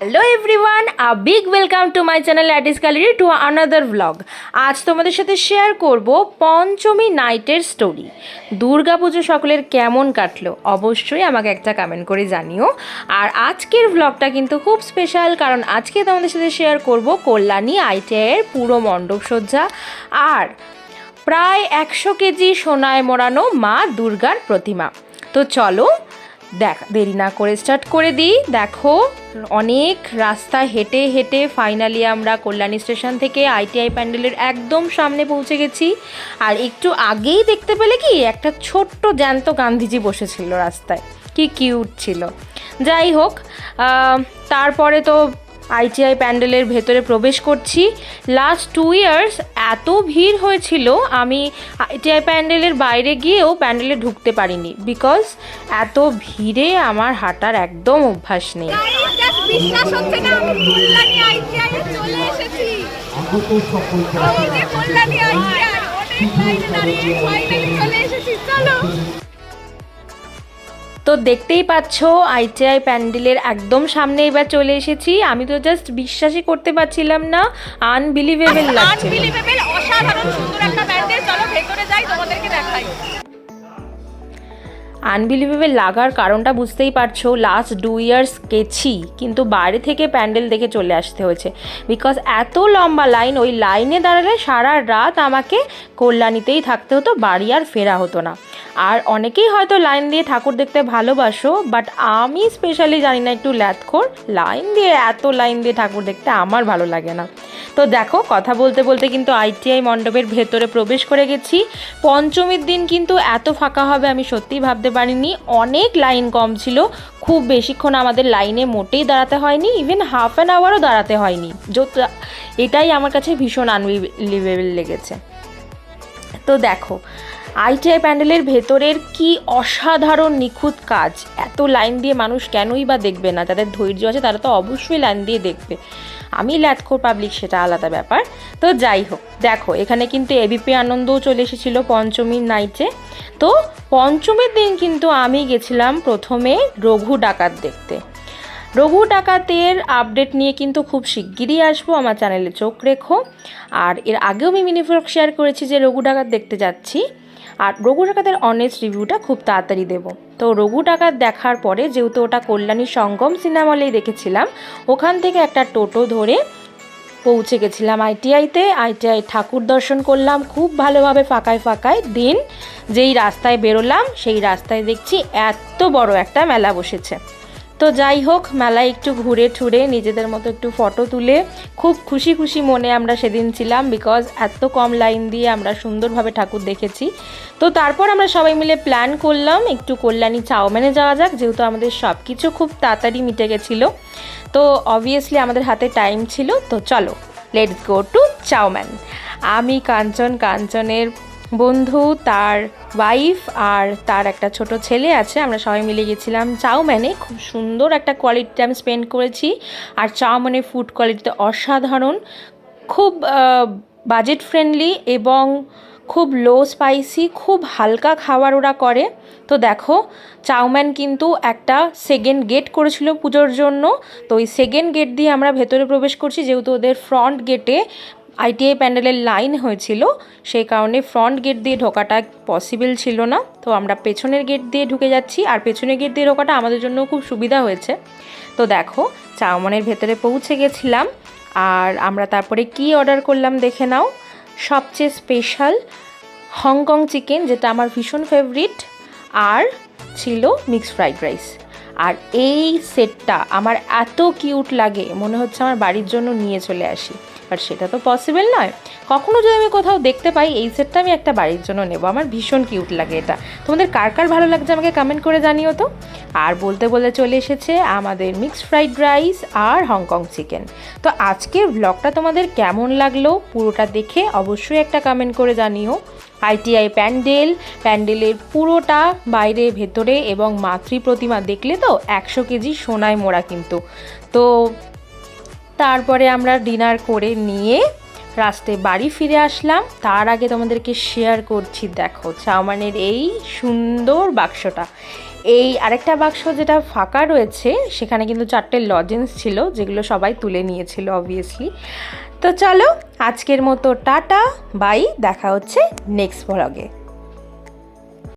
Hello everyone a big welcome to my channel Addy's gallery to another vlog আজ তোমাদের সাথে share করব পঞ্চমী নাইটের story Durga পুজো সকলের কেমন কাটলো? অবশ্যই আমাকে একটা কমেন্ট করে জানিও। আর আজকের ভ্লগটা কিন্তু খুব স্পেশাল কারণ আজকে তোমাদের সাথে শেয়ার করব কল্যাণী আইটিআইয়ের পুরো মণ্ডপসজ্জা আর প্রায় একশো কেজি সোনায় মোড়ানো মা দুর্গার প্রতিমা। তো চলো দেখ, দেরি না করে স্টার্ট করে দিই। দেখো, অনেক রাস্তা হেঁটে হেঁটে ফাইনালি আমরা কল্যাণী স্টেশন থেকে আইটিআই প্যান্ডেলের একদম সামনে পৌঁছে গেছি। আর একটু আগেই দেখতে পেলে কি, একটা ছোট্ট জ্যান্ত গান্ধীজি বসেছিল রাস্তায়। কি কিউট ছিল। যাই হোক তারপরে তো আইটিআই প্যান্ডেলের ভেতরে প্রবেশ করছি। লাস্ট টু ইয়ার্স এত ভিড় হয়েছিল আমি আইটিআই প্যান্ডেলের বাইরে গিয়েও প্যান্ডেলে ঢুকতে পারিনি বিকজ এত ভিড়ে আমার হাঁটার একদম অভ্যাস নেই। বিশ্বাস হচ্ছে না আমি কল্যাণী আইটিআই চলে এসেছি। কল্যাণী আইটিআই অনেক লাইনে দাঁড়িয়ে ফাইনালি চলে এসেছি চলো। তো দেখতেই পাচ্ছ আইটিআই প্যান্ডেলের একদম সামনে এবার চলে এসেছি। আমি তো জাস্ট বিশ্বাসই করতে পারছিলাম না আনবিলিভেবল আনবিলিভেবল অসাধারণ সুন্দর একটা প্যান্ডেল চলো ভেতরে যাই তোমাদেরকে দেখাই। আনবিলিভেবল লাগার কারণটা বুঝতেই পারছ লাস্ট ডু ইয়ার্স গেছি কিন্তু বাইরে থেকে প্যান্ডেল দেখে চলে আসতে হয়েছে। বিকজ এত লম্বা লাইন ওই লাইনে দাঁড়ালে সারা রাত আমাকে কল্যাণীতেই থাকতে হতো বাড়ি আর ফেরা হতো না। আর অনেকেই হয়তো লাইন দিয়ে ঠাকুর দেখতে ভালোবাসো বাট আমি স্পেশালি জানি না একটু ল্যাথখোর লাইন দিয়ে, এত লাইন দিয়ে ঠাকুর দেখতে আমার ভালো লাগে না। তো দেখো, কথা বলতে বলতে কিন্তু আইটিআই মণ্ডপের ভেতরে প্রবেশ করে গেছি। পঞ্চমীর দিন কিন্তু এত ফাঁকা হবে আমি সত্যিই ভাবতে পারিনি। অনেক লাইন কম ছিল। খুব বেশিক্ষণ আমাদের লাইনে মোটেই দাঁড়াতে হয়নি ইভেন হাফ অ্যান আওয়ারও দাঁড়াতে হয়নি। যত, এটাই আমার কাছে ভীষণ আনবিলিভেবল লেগেছে। তো দেখো আইটিআই প্যান্ডেলের ভেতরের কি অসাধারণ নিখুঁত কাজ? এত লাইন দিয়ে মানুষ কেনই বা দেখবে না? যাদের ধৈর্য আছে, তারা তো অবশ্যই লাইন দিয়ে দেখবে। আমি ল্যাথখোর পাবলিক, সেটা আলাদা ব্যাপার। তো যাই হোক, দেখো, এখানে কিন্তু এবিপি আনন্দও চলে এসেছিল পঞ্চমীর নাইটে তো পঞ্চমীর দিন কিন্তু আমি গেছিলাম প্রথমে রঘু ডাকাত দেখতে। রঘু ডাকাতের আপডেট নিয়ে কিন্তু খুব শিগগিরই আসব, আমার চ্যানেলে চোখ রেখো। আর এর আগেও আমি মিনি শেয়ার করেছি যে রঘু ডাকাত দেখতে যাচ্ছি। আর রঘু ডাকাতের অনেস্ট রিভিউটা খুব তাড়াতাড়ি দেব। তো রঘু ডাকাত দেখার পরে যেহেতু ওটা কল্যাণী সঙ্গম সিনেমা হলেই দেখেছিলাম, ওখান থেকে একটা টোটো ধরে পৌঁছে গেছিলাম আইটিআইতে আইটিআই ঠাকুর দর্শন করলাম, খুব ভালোভাবে ফাঁকায় ফাঁকায়। দিন যেই রাস্তায় বেরোলাম, সেই রাস্তায় দেখছি এত বড় একটা মেলা বসেছে। তো যাই হোক, মেলায় একটু ঘুরে ঠুরে নিজেদের মতো একটু ফটো তুলে খুব খুশি খুশি মনে আমরা সেদিন ছিলাম বিকজ এত কম লাইন দিয়ে আমরা সুন্দরভাবে ঠাকুর দেখেছি। তো তারপর আমরা সবাই মিলে প্ল্যান করলাম একটু কল্যাণী চাউম্যানে যাওয়া যাক, যেহেতু আমাদের সব কিছু খুব তাড়াতাড়ি মিটে গেছিল। তো অবভিয়াসলি আমাদের হাতে টাইম ছিল, তো চলো লেটস গো টু চাউম্যান আমি কাঞ্চন, কাঞ্চনের বন্ধু, তার ওয়াইফ আর তার একটা ছোট ছেলে আছে। আমরা সবাই মিলে গেছিলাম চাউম্যানে খুব সুন্দর একটা কোয়ালিটি টাইম স্পেন্ড করেছি। আর চাউম্যানের ফুড কোয়ালিটিতে অসাধারণ। খুব বাজেট ফ্রেন্ডলি এবং খুব লো স্পাইসি খুব হালকা খাবার ওরা করে। তো দেখো চাউম্যান কিন্তু একটা সেকেন্ড গেট করেছিল পুজোর জন্য। তো ওই সেকেন্ড গেট দিয়ে আমরা ভেতরে প্রবেশ করছি, যেহেতু ওদের ফ্রন্ট গেটে আইটিআই প্যান্ডেলের লাইন হয়েছিল, সেই কারণে ফ্রন্ট গেট দিয়ে ঢোকাটা পসিবল ছিল না। তো আমরা পেছনের গেট দিয়ে ঢুকে যাচ্ছি, আর পেছনের গেট দিয়ে ঢোকাটা আমাদের জন্য খুব সুবিধা হয়েছে। তো দেখো, চাউমানের ভেতরে পৌঁছে গেছিলাম, আর আমরা তারপরে কি অর্ডার করলাম দেখে নাও। সবচেয়ে স্পেশাল হংকং চিকেন, যেটা আমার ভীষণ ফেভারিট আর ছিল মিক্সড ফ্রাইড রাইস আর এই সেটটা আমার এত কিউট লাগে, মনে হচ্ছে আমার বাড়ির জন্য নিয়ে চলে আসি। বাট সেটা তো পসিবল নয়। কখনো যদি আমি কোথাও দেখতে পাই, এই সেটটা আমি একটা বাড়ির জন্য নেব। আমার ভীষণ কিউট লাগে এটা। তোমাদের কার কার ভালো লাগছে আমাকে কমেন্ট করে জানিও তো। আর বলতে বলে চলে এসেছে আমাদের মিক্সড ফ্রাইড রাইস আর হংকং চিকেন তো আজকের ব্লগটা তোমাদের কেমন লাগল, পুরোটা দেখে অবশ্যই একটা কমেন্ট করে জানিও। আইটিআই প্যান্ডেল, প্যান্ডেলের পুরোটা বাইরে, ভেতরে এবং মাতৃ প্রতিমা দেখলে তো একশো কেজি সোনায় মোড়া কিন্তু। তো তারপরে আমরা ডিনার করে নিয়ে রাস্তায় বাড়ি ফিরে আসলাম। তার আগে তোমাদেরকে শেয়ার করছি, দেখো, চাউমানের এই সুন্দর বাক্সটা। এই আরেকটা বাক্স যেটা ফাঁকা রয়েছে, সেখানে কিন্তু চারটে লজেন্স ছিল, যেগুলো সবাই তুলে নিয়েছিল অবভিয়াসলি তো চলো, আজকের মতো টাটা, বাই, দেখা হচ্ছে নেক্সট ব্লগে